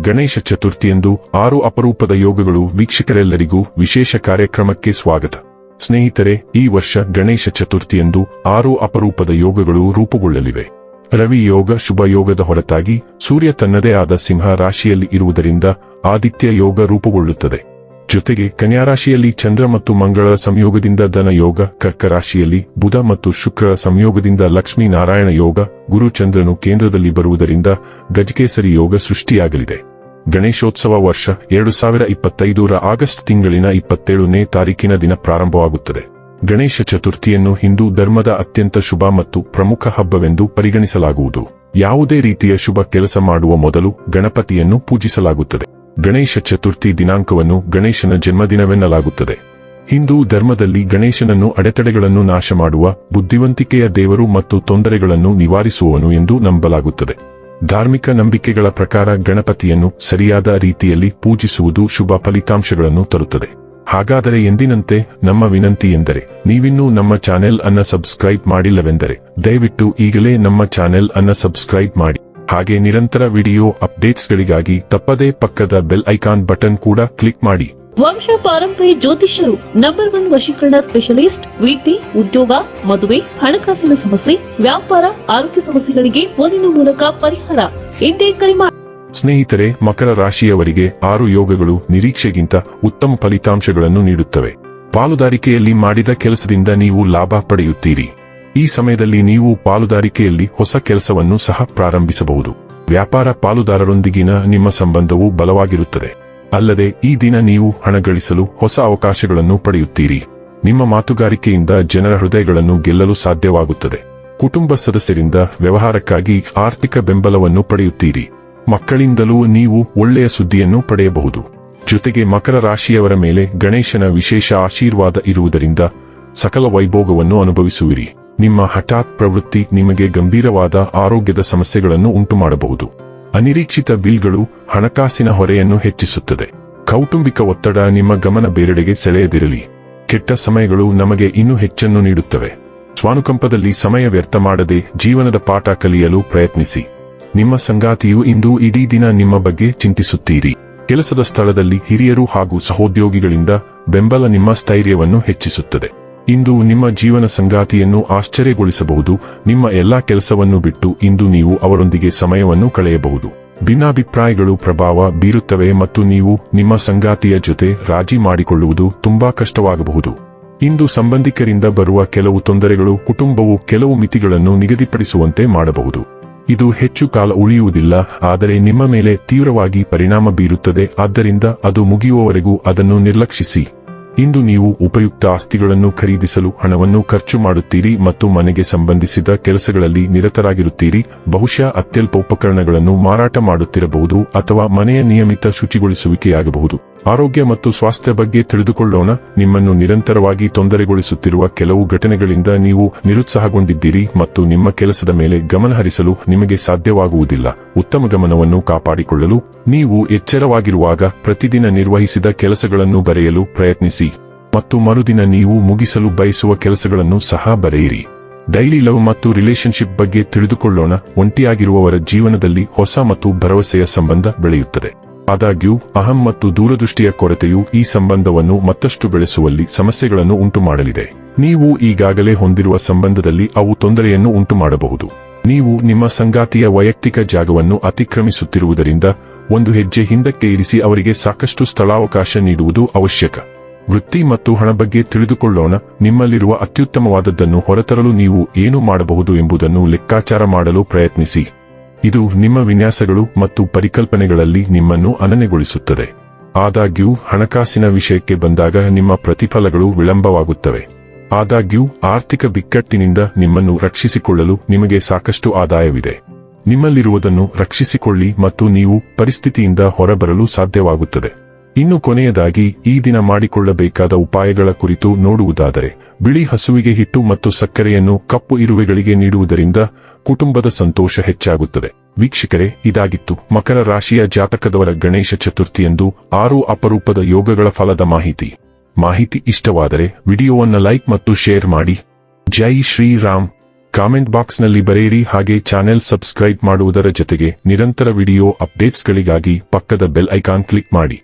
ಗಣೇಶ ಚತುರ್ಥಿಯಂದು ಆರು ಅಪರೂಪದ ಯೋಗಗಳು ವೀಕ್ಷಕರೆಲ್ಲರಿಗೂ ವಿಶೇಷ ಕಾರ್ಯಕ್ರಮಕ್ಕೆ ಸ್ವಾಗತ. ಸ್ನೇಹಿತರೆ, ಈ ವರ್ಷ ಗಣೇಶ ಚತುರ್ಥಿಯಂದು ಆರು ಅಪರೂಪದ ಯೋಗಗಳು ರೂಪುಗೊಳ್ಳಲಿವೆ. ರವಿ ಯೋಗ ಶುಭ ಯೋಗದ ಹೊರತಾಗಿ ಸೂರ್ಯ ತನ್ನದೇ ಆದ ಸಿಂಹ ರಾಶಿಯಲ್ಲಿ ಇರುವುದರಿಂದ ಆದಿತ್ಯ ಯೋಗ ರೂಪುಗೊಳ್ಳುತ್ತದೆ. ಜೊತೆಗೆ ಕನ್ಯಾ ರಾಶಿಯಲ್ಲಿ ಚಂದ್ರ ಮತ್ತು ಮಂಗಳ ಸಂಯೋಗದಿಂದ ಧನ ಯೋಗ, ಕರ್ಕ ರಾಶಿಯಲ್ಲಿ ಬುಧ ಮತ್ತು ಶುಕ್ರ ಸಂಯೋಗದಿಂದ ಲಕ್ಷ್ಮೀನಾರಾಯಣ ಯೋಗ, ಗುರು ಚಂದ್ರನು ಕೇಂದ್ರದಲ್ಲಿ ಬರುವುದರಿಂದ ಗಜಕೇಸರಿ ಯೋಗ ಸೃಷ್ಟಿಯಾಗಲಿದೆ. ಗಣೇಶೋತ್ಸವ ವರ್ಷ ಎರಡು ಸಾವಿರ ಇಪ್ಪತ್ತೈದರ ಆಗಸ್ಟ್ ತಿಂಗಳಿನ ಇಪ್ಪತ್ತೇಳನೇ ತಾರೀಕಿನ ದಿನ ಪ್ರಾರಂಭವಾಗುತ್ತದೆ. ಗಣೇಶ ಚತುರ್ಥಿಯನ್ನು ಹಿಂದೂ ಧರ್ಮದ ಅತ್ಯಂತ ಶುಭ ಮತ್ತು ಪ್ರಮುಖ ಹಬ್ಬವೆಂದು ಪರಿಗಣಿಸಲಾಗುವುದು. ಯಾವುದೇ ರೀತಿಯ ಶುಭ ಕೆಲಸ ಮಾಡುವ ಮೊದಲು ಗಣಪತಿಯನ್ನು ಪೂಜಿಸಲಾಗುತ್ತದೆ. ಗಣೇಶ ಚತುರ್ಥಿ ದಿನಾಂಕವನ್ನು ಗಣೇಶನ ಜನ್ಮದಿನವೆನ್ನಲಾಗುತ್ತದೆ. ಹಿಂದೂ ಧರ್ಮದಲ್ಲಿ ಗಣೇಶನನ್ನು ಅಡೆತಡೆಗಳನ್ನು ನಾಶ ಮಾಡುವ ಬುದ್ಧಿವಂತಿಕೆಯ ದೇವರು ಮತ್ತು ತೊಂದರೆಗಳನ್ನು ನಿವಾರಿಸುವವನು ಎಂದು ನಂಬಲಾಗುತ್ತದೆ. ಧಾರ್ಮಿಕ ನಂಬಿಕೆಗಳ ಪ್ರಕಾರ ಗಣಪತಿಯನ್ನು ಸರಿಯಾದ ರೀತಿಯಲ್ಲಿ ಪೂಜಿಸುವುದು ಶುಭ ಫಲಿತಾಂಶಗಳನ್ನು ತರುತ್ತದೆ. ಹಾಗಾದರೆ ಎಂದಿನಂತೆ ನಮ್ಮ ವಿನಂತಿ ಎಂದರೆ, ನೀವಿನ್ನೂ ನಮ್ಮ ಚಾನೆಲ್ ಅನ್ನ ಸಬ್ಸ್ಕ್ರೈಬ್ ಮಾಡಿಲ್ಲವೆಂದರೆ, ದಯವಿಟ್ಟು ಈಗಲೇ ನಮ್ಮ ಚಾನೆಲ್ ಅನ್ನ ಸಬ್ಸ್ಕ್ರೈಬ್ ಮಾಡಿ. ಹಾಗೆ ನಿರಂತರ ವಿಡಿಯೋ ಅಪ್ಡೇಟ್ಸ್ಗಳಿಗಾಗಿ ತಪ್ಪದೇ ಪಕ್ಕದ ಬೆಲ್ ಐಕಾನ್ ಬಟನ್ ಕೂಡ ಕ್ಲಿಕ್ ಮಾಡಿ. ವಂಶ ಪಾರಂಪರ್ಯ ಜ್ಯೋತಿಷ್ಯರು ನಂಬರ್ ಒನ್ ವಶೀಕರಣ ಸ್ಪೆಷಲಿಸ್ಟ್ ವೃತ್ತಿ ಉದ್ಯೋಗ, ಮದುವೆ, ಹಣಕಾಸಿನ ಸಮಸ್ಯೆ, ವ್ಯಾಪಾರ, ಆರೋಗ್ಯ ಸಮಸ್ಯೆಗಳಿಗೆ ಫೋನಿನ ಮೂಲಕ ಪರಿಹಾರ. ಇಂದೇ ಕರೆ ಸ್ನೇಹಿತರೆ, ಮಕರ ರಾಶಿಯವರಿಗೆ ಆರು ಯೋಗಗಳು ನಿರೀಕ್ಷೆಗಿಂತ ಉತ್ತಮ ಫಲಿತಾಂಶಗಳನ್ನು ನೀಡುತ್ತವೆ. ಪಾಲುದಾರಿಕೆಯಲ್ಲಿ ಮಾಡಿದ ಕೆಲಸದಿಂದ ನೀವು ಲಾಭ ಪಡೆಯುತ್ತೀರಿ. ಈ ಸಮಯದಲ್ಲಿ ನೀವು ಪಾಲುದಾರಿಕೆಯಲ್ಲಿ ಹೊಸ ಕೆಲಸವನ್ನು ಸಹ ಪ್ರಾರಂಭಿಸಬಹುದು. ವ್ಯಾಪಾರ ಪಾಲುದಾರರೊಂದಿಗಿನ ನಿಮ್ಮ ಸಂಬಂಧವು ಬಲವಾಗಿರುತ್ತದೆ. ಅಲ್ಲದೆ ಈ ದಿನ ನೀವು ಹಣ ಗಳಿಸಲು ಹೊಸ ಅವಕಾಶಗಳನ್ನು ಪಡೆಯುತ್ತೀರಿ. ನಿಮ್ಮ ಮಾತುಗಾರಿಕೆಯಿಂದ ಜನರ ಹೃದಯಗಳನ್ನು ಗೆಲ್ಲಲು ಸಾಧ್ಯವಾಗುತ್ತದೆ. ಕುಟುಂಬ ಸದಸ್ಯರಿಂದ ವ್ಯವಹಾರಕ್ಕಾಗಿ ಆರ್ಥಿಕ ಬೆಂಬಲವನ್ನು ಪಡೆಯುತ್ತೀರಿ. ಮಕ್ಕಳಿಂದಲೂ ನೀವು ಒಳ್ಳೆಯ ಸುದ್ದಿಯನ್ನು ಪಡೆಯಬಹುದು. ಜೊತೆಗೆ ಮಕರ ರಾಶಿಯವರ ಮೇಲೆ ಗಣೇಶನ ವಿಶೇಷ ಆಶೀರ್ವಾದ ಇರುವುದರಿಂದ ಸಕಲ ವೈಭೋಗವನ್ನು ಅನುಭವಿಸುವಿರಿ. ನಿಮ್ಮ ಹಠಾತ್ ಪ್ರವೃತ್ತಿ ನಿಮಗೆ ಗಂಭೀರವಾದ ಆರೋಗ್ಯದ ಸಮಸ್ಯೆಗಳನ್ನು ಉಂಟುಮಾಡಬಹುದು. ಅನಿರೀಕ್ಷಿತ ಬಿಲ್ಗಳು ಹಣಕಾಸಿನ ಹೊರೆಯನ್ನು ಹೆಚ್ಚಿಸುತ್ತದೆ. ಕೌಟುಂಬಿಕ ಒತ್ತಡ ನಿಮ್ಮ ಗಮನ ಬೇರೆಡೆಗೆ ಸೆಳೆಯದಿರಲಿ. ಕೆಟ್ಟ ಸಮಯಗಳು ನಮಗೆ ಇನ್ನೂ ಹೆಚ್ಚನ್ನು ನೀಡುತ್ತವೆ. ಸ್ವಾನುಕಂಪದಲ್ಲಿ ಸಮಯ ವ್ಯರ್ಥ ಮಾಡದೆ ಜೀವನದ ಪಾಠ ಕಲಿಯಲು ಪ್ರಯತ್ನಿಸಿ. ನಿಮ್ಮ ಸಂಗಾತಿಯು ಇಂದು ಇಡೀ ದಿನ ನಿಮ್ಮ ಬಗ್ಗೆ ಚಿಂತಿಸುತ್ತೀರಿ. ಕೆಲಸದ ಸ್ಥಳದಲ್ಲಿ ಹಿರಿಯರು ಹಾಗೂ ಸಹೋದ್ಯೋಗಿಗಳಿಂದ ಬೆಂಬಲ ನಿಮ್ಮ ಸ್ಥೈರ್ಯವನ್ನು ಹೆಚ್ಚಿಸುತ್ತದೆ. ಇಂದು ನಿಮ್ಮ ಜೀವನ ಸಂಗಾತಿಯನ್ನು ಆಶ್ಚರ್ಯಗೊಳಿಸಬಹುದು, ನಿಮ್ಮ ಎಲ್ಲಾ ಕೆಲಸವನ್ನು ಬಿಟ್ಟು ಇಂದು ನೀವು ಅವರೊಂದಿಗೆ ಸಮಯವನ್ನು ಕಳೆಯಬಹುದು. ಭಿನ್ನಾಭಿಪ್ರಾಯಗಳು ಪ್ರಭಾವ ಬೀರುತ್ತವೆ ಮತ್ತು ನೀವು ನಿಮ್ಮ ಸಂಗಾತಿಯ ಜೊತೆ ರಾಜಿ ಮಾಡಿಕೊಳ್ಳುವುದು ತುಂಬಾ ಕಷ್ಟವಾಗಬಹುದು. ಇಂದು ಸಂಬಂಧಿಕರಿಂದ ಬರುವ ಕೆಲವು ತೊಂದರೆಗಳು ಕುಟುಂಬವು ಕೆಲವು ಮಿತಿಗಳನ್ನು ನಿಗದಿಪಡಿಸುವಂತೆ ಮಾಡಬಹುದು. ಇದು ಹೆಚ್ಚು ಕಾಲ ಉಳಿಯುವುದಿಲ್ಲ, ಆದರೆ ನಿಮ್ಮ ಮೇಲೆ ತೀವ್ರವಾಗಿ ಪರಿಣಾಮ ಬೀರುತ್ತದೆ, ಆದ್ದರಿಂದ ಅದು ಮುಗಿಯುವವರೆಗೂ ಅದನ್ನು ನಿರ್ಲಕ್ಷಿಸಿ. ಇಂದು ನೀವು ಉಪಯುಕ್ತ ಆಸ್ತಿಗಳನ್ನು ಖರೀದಿಸಲು ಹಣವನ್ನು ಖರ್ಚು ಮಾಡುತ್ತೀರಿ ಮತ್ತು ಮನೆಗೆ ಸಂಬಂಧಿಸಿದ ಕೆಲಸಗಳಲ್ಲಿ ನಿರತರಾಗಿರುತ್ತೀರಿ, ಬಹುಶಃ ಅತ್ಯಲ್ಪ ಉಪಕರಣಗಳನ್ನು ಮಾರಾಟ ಮಾಡುತ್ತಿರಬಹುದು ಅಥವಾ ಮನೆಯ ನಿಯಮಿತ ಶುಚಿಗೊಳಿಸುವಿಕೆಯಾಗಬಹುದು. ಆರೋಗ್ಯ ಮತ್ತು ಸ್ವಾಸ್ಥ್ಯ ಬಗ್ಗೆ ತಿಳಿದುಕೊಳ್ಳೋಣ. ನಿಮ್ಮನ್ನು ನಿರಂತರವಾಗಿ ತೊಂದರೆಗೊಳಿಸುತ್ತಿರುವ ಕೆಲವು ಘಟನೆಗಳಿಂದ ನೀವು ನಿರುತ್ಸಾಹಗೊಂಡಿದ್ದೀರಿ ಮತ್ತು ನಿಮ್ಮ ಕೆಲಸದ ಮೇಲೆ ಗಮನಹರಿಸಲು ನಿಮಗೆ ಸಾಧ್ಯವಾಗುವುದಿಲ್ಲ. ಉತ್ತಮ ಗಮನವನ್ನು ಕಾಪಾಡಿಕೊಳ್ಳಲು ನೀವು ಎಚ್ಚರವಾಗಿರುವಾಗ ಪ್ರತಿದಿನ ನಿರ್ವಹಿಸಿದ ಕೆಲಸಗಳನ್ನು ಬರೆಯಲು ಪ್ರಯತ್ನಿಸಿ ಮತ್ತು ಮರುದಿನ ನೀವು ಮುಗಿಸಲು ಬಯಸುವ ಕೆಲಸಗಳನ್ನು ಸಹ ಬರೆಯಿರಿ. ಡೈಲಿ ಲವ್ ಮತ್ತು ರಿಲೇಶನ್ಶಿಪ್ ಬಗ್ಗೆ ತಿಳಿದುಕೊಳ್ಳೋಣ. ಒಂಟಿಯಾಗಿರುವವರ ಜೀವನದಲ್ಲಿ ಹೊಸ ಮತ್ತು ಭರವಸೆಯ ಸಂಬಂಧ ಬೆಳೆಯುತ್ತದೆ. ಆದಾಗ್ಯೂ, ಅಹಂ ಮತ್ತು ದೂರದೃಷ್ಟಿಯ ಕೊರತೆಯು ಈ ಸಂಬಂಧವನ್ನು ಮತ್ತಷ್ಟು ಬೆಳೆಸುವಲ್ಲಿ ಸಮಸ್ಯೆಗಳನ್ನು ಉಂಟುಮಾಡಲಿದೆ. ನೀವು ಈಗಾಗಲೇ ಹೊಂದಿರುವ ಸಂಬಂಧದಲ್ಲಿ ಅವು ತೊಂದರೆಯನ್ನು ಉಂಟುಮಾಡಬಹುದು. ನೀವು ನಿಮ್ಮ ಸಂಗಾತಿಯ ವೈಯಕ್ತಿಕ ಜಾಗವನ್ನು ಅತಿಕ್ರಮಿಸುತ್ತಿರುವುದರಿಂದ ಒಂದು ಹೆಜ್ಜೆ ಹಿಂದಕ್ಕೆ ಇರಿಸಿ ಅವರಿಗೆ ಸಾಕಷ್ಟು ಸ್ಥಳಾವಕಾಶ ನೀಡುವುದು ಅವಶ್ಯಕ. ವೃತ್ತಿ ಮತ್ತು ಹಣ ಬಗ್ಗೆ ತಿಳಿದುಕೊಳ್ಳೋಣ, ನಿಮ್ಮಲ್ಲಿರುವ ಅತ್ಯುತ್ತಮವಾದದ್ದನ್ನು ಹೊರತರಲು ನೀವು ಏನು ಮಾಡಬಹುದು ಎಂಬುದನ್ನು ಲೆಕ್ಕಾಚಾರ ಮಾಡಲು ಪ್ರಯತ್ನಿಸಿ. ಇದು ನಿಮ್ಮ ವಿನ್ಯಾಸಗಳು ಮತ್ತು ಪರಿಕಲ್ಪನೆಗಳಲ್ಲಿ ನಿಮ್ಮನ್ನು ಅನನ್ಯಗೊಳಿಸುತ್ತದೆ. ಆದಾಗ್ಯೂ, ಹಣಕಾಸಿನ ವಿಷಯಕ್ಕೆ ಬಂದಾಗ ನಿಮ್ಮ ಪ್ರತಿಫಲಗಳು ವಿಳಂಬವಾಗುತ್ತವೆ. ಆದಾಗ್ಯೂ, ಆರ್ಥಿಕ ಬಿಕ್ಕಟ್ಟಿನಿಂದ ನಿಮ್ಮನ್ನು ರಕ್ಷಿಸಿಕೊಳ್ಳಲು ನಿಮಗೆ ಸಾಕಷ್ಟು ಆದಾಯವಿದೆ. ನಿಮ್ಮಲ್ಲಿರುವುದನ್ನು ರಕ್ಷಿಸಿಕೊಳ್ಳಿ ಮತ್ತು ನೀವು ಪರಿಸ್ಥಿತಿಯಿಂದ ಹೊರಬರಲು ಸಾಧ್ಯವಾಗುತ್ತದೆ. ಇನ್ನು ಕೊನೆಯದಾಗಿ, ಈ ದಿನ ಮಾಡಿಕೊಳ್ಳಬೇಕಾದ ಉಪಾಯಗಳ ಕುರಿತು ನೋಡುವುದಾದರೆ, ಬಿಳಿ ಹಸುವಿಗೆ ಹಿಟ್ಟು ಮತ್ತು ಸಕ್ಕರೆಯನ್ನು ಕಪ್ಪು ಇರುವೆಗಳಿಗೆ ನೀಡುವುದರಿಂದ ಕುಟುಂಬದ ಸಂತೋಷ ಹೆಚ್ಚಾಗುತ್ತದೆ. ವೀಕ್ಷಕರೇ, ಇದಾಗಿತ್ತು ಮಕರ ರಾಶಿಯ ಜಾತಕದವರ ಗಣೇಶ ಚತುರ್ಥಿಯಂದು ಆರು ಅಪರೂಪದ ಯೋಗಗಳ ಫಲದ ಮಾಹಿತಿ. ಮಾಹಿತಿ ಇಷ್ಟವಾದರೆ ವಿಡಿಯೋವನ್ನು ಲೈಕ್ ಮತ್ತು ಶೇರ್ ಮಾಡಿ. ಜೈ ಶ್ರೀರಾಮ್. ಕಾಮೆಂಟ್ ಬಾಕ್ಸ್ನಲ್ಲಿ ಬರೆಯಿರಿ ಹಾಗೆ ಚಾನೆಲ್ ಸಬ್ಸ್ಕ್ರೈಬ್ ಮಾಡುವುದರ ಜೊತೆಗೆ ನಿರಂತರ ವಿಡಿಯೋ ಅಪ್ಡೇಟ್ಸ್ಗಳಿಗಾಗಿ ಪಕ್ಕದ ಬೆಲ್ ಐಕಾನ್ ಕ್ಲಿಕ್ ಮಾಡಿ.